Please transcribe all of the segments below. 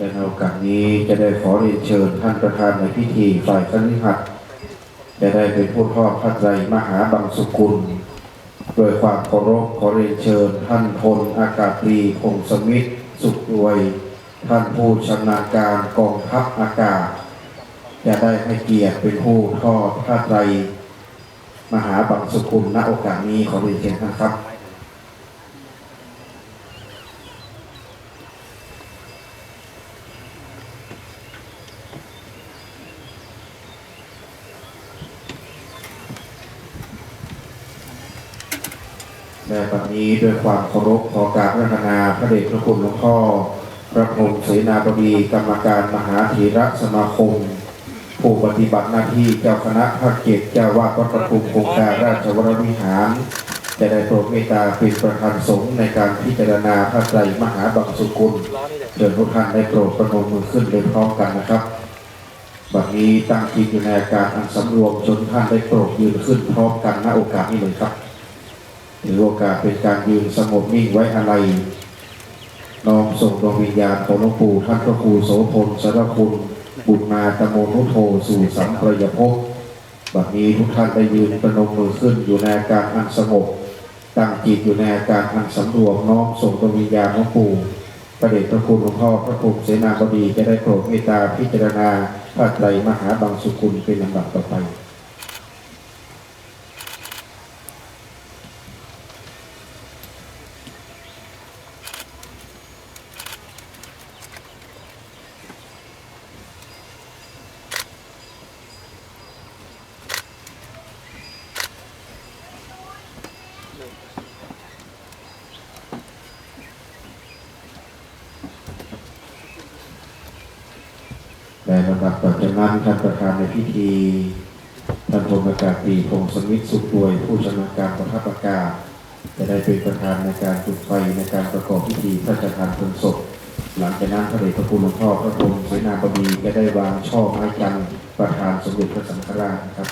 ในโอกาสนี้จะได้ขอเรียนเชิญท่านประธานในพิธีฝ่ายคณิหัตจะได้เป็นผู้ทอดพระไตรมหาบังสุกุลโดยความเคารพขอเรียนเชิญท่านพลอากาศตรีพงสมิทธิ์สุขรวย ท่านผู้ชำนาญการกองทัพอากาศ จะได้ให้เกียรติเป็นผู้ทอดพระไตรมหาบังสุกุลณโอกาสนี้ขอเรียนเชิญท่านครับ และบัดนี้ด้วยความเคารพขอกราบพระธนาพระเดชพระคุณหลวงพ่อ พระพรหมเสนาบดีกรรมการมหาธีรสมาคม ผู้ปฏิบัติหน้าที่เจ้าคณะภาคเจ็ดเจ้าวาดวัดประทุมโครงการราชวรวิหารจะได้โปรดเมตตาเป็นประธานสงฆ์ในการพิจารณาพระไตรมหาบังสุกุลเชิญทุกท่านได้โปรดประนมมือขึ้นเลยพร้อมกันนะครับบัดนี้ตั้งจิตอยู่ในอาการอันสำรวมจนท่านได้โปรดยืนขึ้นพร้อมกันณโอกาสนี้เลยครับ ถือโอกาสเป็นการยืนสงบนิ่งไว้อะไรน้อมส่งดวงวิญญาณของหลวงปู่ท่านพระครูโสพลสารคุณ บุญมาตโมนุโทสู่สัมปรายภพบัดนี้ทุกท่านได้ยืนประนมมือขึ้นอยู่ในอาการอันสงบตั้งจิตอยู่ในอาการอันสำรวมน้อมส่งดวงวิญญาณหลวงปู่ประเดชพระคุณหลวงพ่อพระภูมิเสนาบดีจะได้โปรดเมตตาพิจารณาพระไตรมหาบังสุกุลเป็นลำดับต่อไป แต่ลำดับต่อจากนั้นท่านประธานในพิธีท่านพลอากาศตรีพงศ์สมิทธ์สุขรวย ผู้ชำนาญการกองทัพอากาศจะได้เป็นประธานในการจุดไฟในการประกอบพิธีพระราชทานเพลิงศพ หลังจากนั้นพระเดชพระคุณหลวงพ่อพระพรมเสนาบดีก็ได้วางช่อไม้จันทร์ประธานสมเด็จพระสังฆราชนะครับ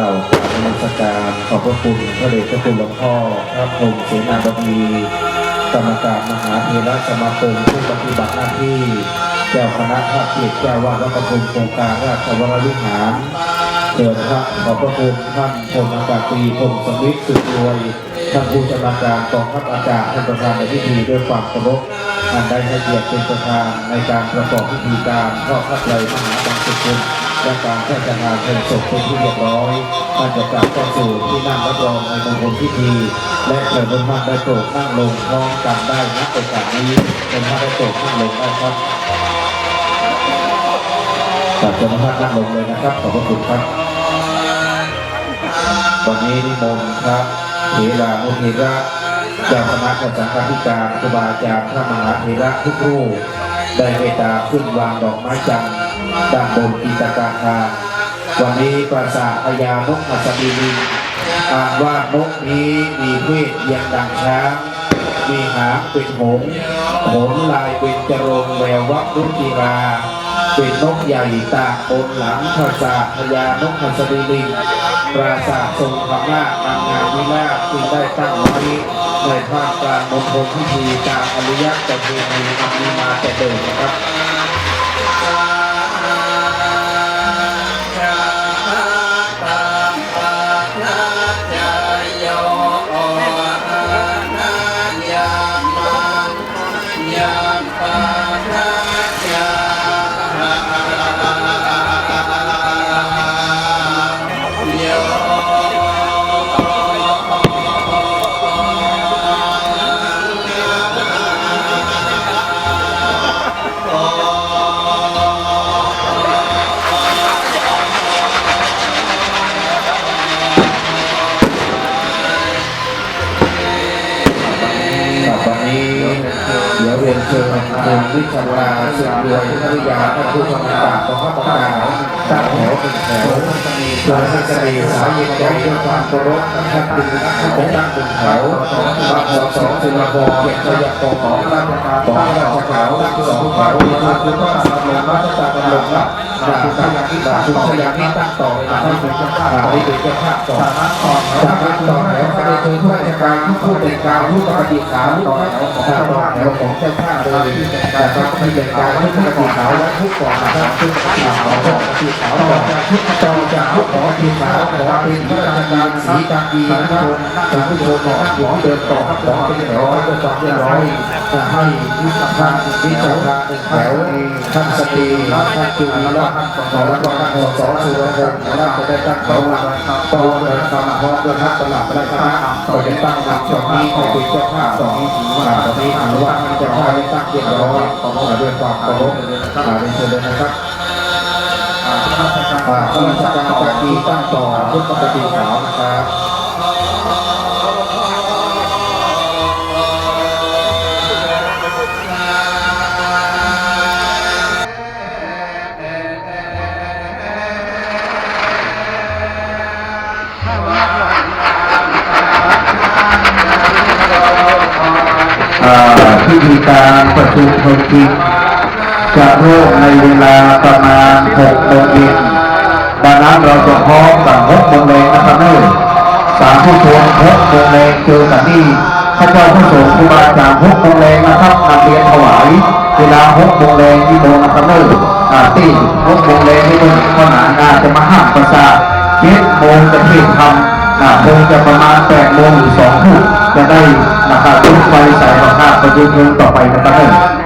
ล่าวกราบนมัสการขอบพระคุณพระเดชพระคุณหลวงพ่อพระพรหมเสนาบดีกรรมการมหาเทรสมาคมผู้ปฏิบัติหน้าที่ เจ้าคณะภาคเกียรติเจ้าวาดวัดประทุมโครงการราชวรวิหารเชิญพระขอบพระคุณท่านพลอากาศตรีพงศ์สมิทธิ์สุดรวยท่านผู้ชำนาญการกองทัพอากาศท่านประธานในพิธีด้วยความเคารพท่านได้ให้เกียรติเป็นประธานในการประกอบพิธีการทอดพระไตรมหาบังสุกุล และการแพร่กระจายเพลิงศพเป็นที่เรียบร้อยท่านจะกลับเข้าสู่ที่นั่งรับรองในมงคลพิธี และเชิญทุกท่าได้โปรดนั่งลงพร้อมกันได้ณโอกาสนี้เชิญท่านได้โปรดนั่งลงได้ครับกราบเชิญทุกท่านนั่งลงเลยนะครับขอบพระคุณครับตอนนี้นิมนต์ครับเถรานุเถระเจ้าคณะพระสังฆาธิการครูบาอาจารย์พระมหาเถระทุกรูปได้เมตตาขึ้นวางดอกไม้จันทร์ ด้านบนกิจการทาวันนี้ปราสาทพญานกมัสดีลิงอ่านว่านกนี้มีเพศเยียงดังช้างมีหางเป็นหงส์ขนลายเป็นจรงแวววับรุจิราเป็นนกใหญ่ตากบนหลังปราสาทพญานกมัสดีลิงปราสาททรงพม่านางงามวิลาศจึงได้ตั้งไว้ในภาคกลางมณฑลพิธีตามอริยประเพณีอันมีมาแต่เดิมนะครับ วิชาราสุดรวยภริยาพระผู้ทรงตาของพระประกาตั้งแถวเป็นแถวโดยท่านเสน่ห์สายเย็นใจด้วยความเคารพท่านดึงท่นจะตั้งเป็นแถวมาขอสองสิงคโปร์เกียรติยศของรัฐบารของราชการตั้งสองแถวมีทุกคุณก็ สำเร็จมาตรการกำหนดละดาบคุณยาที่ดาบคุณชยาที่ตั้งต่อเลยนะท่านเป็นเจ้าภาพนี่เป็นเจ้าภาพต่อจากนั้นต่อแถวก็ได้เชิญข้ราชการทุกผู้เป็นการทุกปฏิขาวต่อแถวของต่อแถวของเจ้าภาพเลยแต่ก็ไม่เป็นการทุกปฏิขาวและทุกก่อนนะครับทุกปฏิขาวต่อปฏิขาวต่อจากทุกต่อจากทุกขอปฏิขาวขอเป็นข้าราชการสีกากีนะครับจากผู้ชมบอกขอเดินต่อขอเป็นแถวเพื่อความเรียบร้อย จะให้วิชาการวิชาการหนึ่งแถวท่านสตรีท่านจุลละท่านแล้วก็ท่านสองสุรพงศ์และจะได้ตั้งโต๊ะโต๊ะเดินคำพร้อมด้วยท่านตลับและคณะก็จะตั้งหลักตรงนี้ให้เป็นเจ้าภาพตรงนี้ถือว่าตรงนี้ถือว่าท่านเจ้าภาพได้ตั้งเรียบร้อยด้วยความเคารพอ่าเรียนเชิญเลยนะครับข้าราชการจากดีตั้งต่อพุทธปฏิขาวนะครับ นจริงจะเริ่มในเวลาประมาณ6โมงเย็นดังนั้นเราจะพร้อมกับ6โมงแรงนะครับเนอสามผู้ชม6โมงแรงเจอกันที่พระเจ้าพระสงฆ์ครูบาอาจารย์6โมงแรงนะครับนำเรียนถวายเวลา6โมงแรงที่โมงนะครับเนอะอ่าที่6โมงแรงที่โมงขนานงานจะมาห้ามประสาทเจ็ดโมงจะเทศธรรมคงจะประมาณ8โมงหรือ2ทุ่มจะได้นะครับทุกไฟสายของข้าประยุทธ์เงินต่อไปนะครับ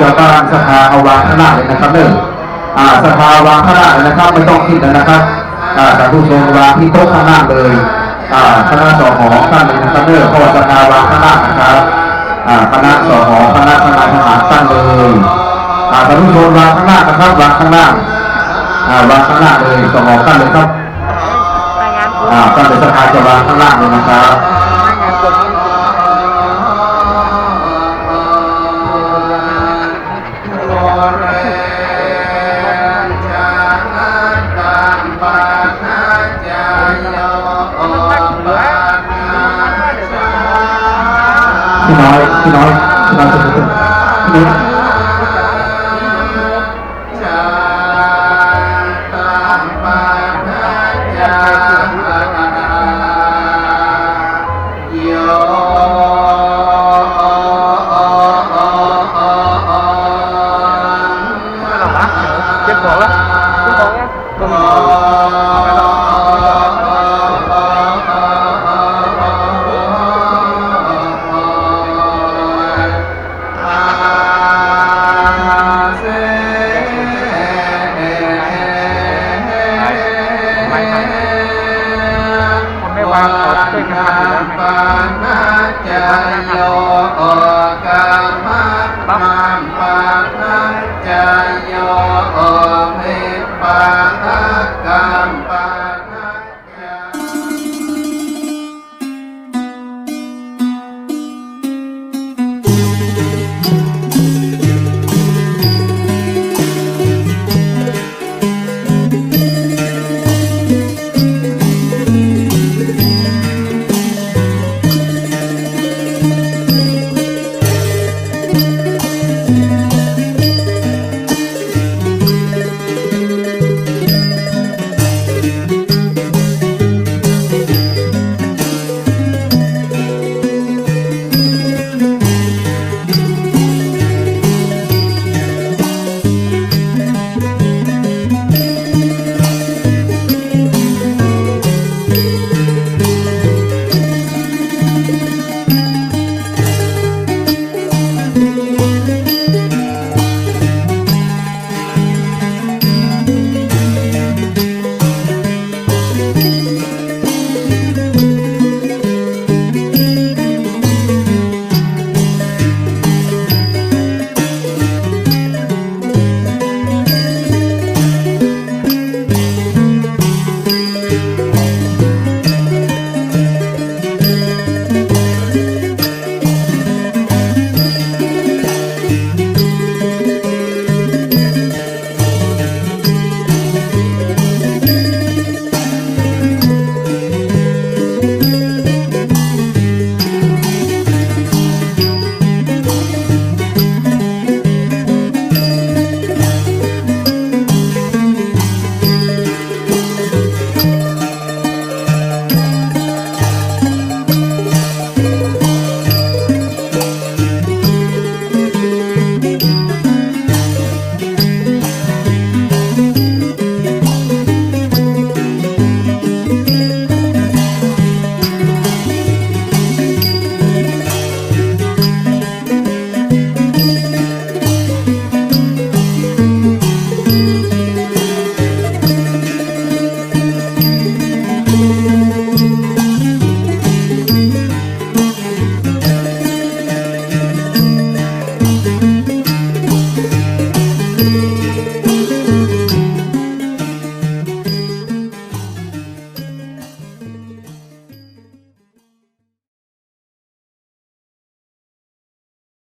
หอคือเจ้าบ้านสภาเอาวางข้างหน้าเลยนะครับเด้ออ่าสภาวางข้างหน้าเลยนะครับไม่ต้องคิดนะครับอ่าสาธุชนวางที่โต๊ะข้างหน้าเลยอ่าคณะสอหอตั้งเลยนะครับเด้อเพราะว่าสภาวางข้างหน้านะครับอ่าคณะสอหอคณะทนายทหารตั้งเลยอ่าสาธุชนวางข้างหน้านะครับวางข้างหน้าอ่าวางข้างหน้าเลยสอหอตั้งเลยครับรายงานผลอ่าตั้งเลยสภาจะวางข้างล่างเลยนะครับ พี่